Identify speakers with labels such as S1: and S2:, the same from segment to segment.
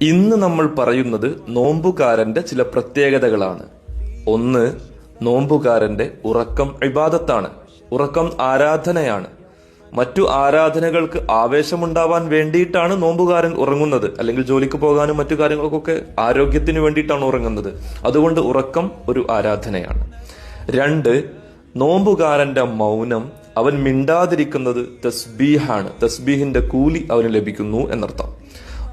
S1: ഇന്ന് നമ്മൾ പറയുന്നത് നോമ്പുകാരന്റെ ചില പ്രത്യേകതകളാണ്. ഒന്ന് നോമ്പുകാരന്റെ ഉറക്കം ഇബാദത്താണ്. ഉറക്കം ആരാധനയാണ്. മറ്റു ആരാധനകൾക്ക് ആവേശമുണ്ടാവാൻ വേണ്ടിയിട്ടാണ് നോമ്പുകാരൻ ഉറങ്ങുന്നത്. അല്ലെങ്കിൽ ജോലിക്ക് പോകാനും മറ്റു കാര്യങ്ങൾക്കൊക്കെ ആരോഗ്യത്തിന് വേണ്ടിയിട്ടാണ് ഉറങ്ങുന്നത്. അതുകൊണ്ട് ഉറക്കം ഒരു ആരാധനയാണ്. രണ്ട് നോമ്പുകാരന്റെ മൗനം അവൻ മിണ്ടാതിരിക്കുന്നത് തസ്ബീഹാണ്. തസ്ബീഹിന്റെ കൂലി അവന് ലഭിക്കുന്നു എന്നർത്ഥം.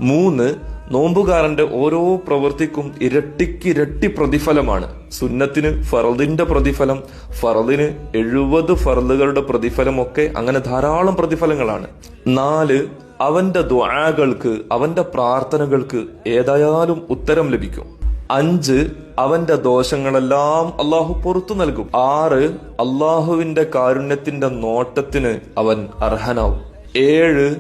S1: മൂന്ന് നോമ്പുകാരന്റെ ഓരോ പ്രവൃത്തിക്കും ഇരട്ടിക്കിരട്ടി പ്രതിഫലമാണ്. സുന്നത്തിന് ഫറദിന്റെ പ്രതിഫലം ഫറദിന് എഴുപത് ഫറദുകളുടെ പ്രതിഫലമൊക്കെ അങ്ങനെ ധാരാളം പ്രതിഫലങ്ങളാണ്. നാല് അവന്റെ ദ്വാകൾക്ക് അവന്റെ പ്രാർത്ഥനകൾക്ക് ഏതായാലും ഉത്തരം ലഭിക്കും. അഞ്ച് അവന്റെ ദോഷങ്ങളെല്ലാം അള്ളാഹു പുറത്തു നൽകും. ആറ് അള്ളാഹുവിന്റെ കാരുണ്യത്തിന്റെ നോട്ടത്തിന് അവൻ അർഹനാവും. ഏഴ്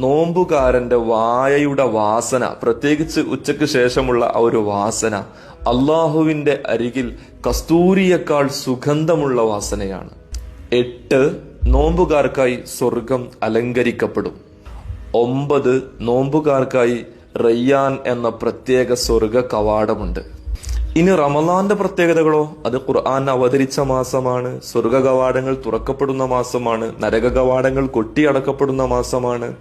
S1: നോമ്പുകാരന്റെ വായയുടെ വാസന പ്രത്യേകിച്ച് ഉച്ചയ്ക്ക് ശേഷമുള്ള ആ ഒരു വാസന അള്ളാഹുവിന്റെ അരികിൽ കസ്തൂരിയേക്കാൾ സുഗന്ധമുള്ള വാസനയാണ്. എട്ട് നോമ്പുകാർക്കായി സ്വർഗം അലങ്കരിക്കപ്പെടും. ഒമ്പത് നോമ്പുകാർക്കായി റയ്യാൻ എന്ന പ്രത്യേക സ്വർഗ കവാടമുണ്ട്. ഇനി റമലാന്റെ പ്രത്യേകതകളോ? അത് ഖുർആൻ അവതരിച്ച മാസമാണ് സ്വർഗ കവാടങ്ങൾ തുറക്കപ്പെടുന്ന മാസമാണ് നരക കവാടങ്ങൾ കൊട്ടിയടക്കപ്പെടുന്ന മാസമാണ്.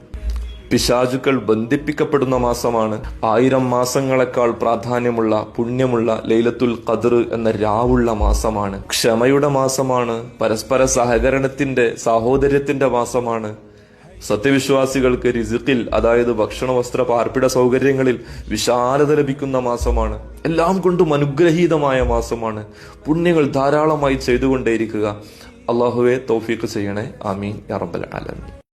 S1: പിശാചുക്കൾ ബന്ധിപ്പിക്കപ്പെടുന്ന മാസമാണ്. ആയിരം മാസങ്ങളെക്കാൾ പ്രാധാന്യമുള്ള പുണ്യമുള്ള ലൈലത്തുൽ ഖദർ എന്ന രാവുള്ള മാസമാണ്. ക്ഷമയുടെ മാസമാണ്. പരസ്പര സഹകരണത്തിന്റെ സാഹോദര്യത്തിന്റെ മാസമാണ്. സത്യവിശ്വാസികൾക്ക് റിസിക്കിൽ അതായത് ഭക്ഷണ വസ്ത്ര പാർപ്പിട സൗകര്യങ്ങളിൽ വിശാലത ലഭിക്കുന്ന മാസമാണ്. എല്ലാം കൊണ്ടും അനുഗ്രഹീതമായ മാസമാണ്. പുണ്യങ്ങൾ ധാരാളമായി ചെയ്തുകൊണ്ടേയിരിക്കുക. അള്ളാഹുവെ തോഫീക്ക് ചെയ്യണേ. ആമീൻ. അറബൽ ആലമീൻ.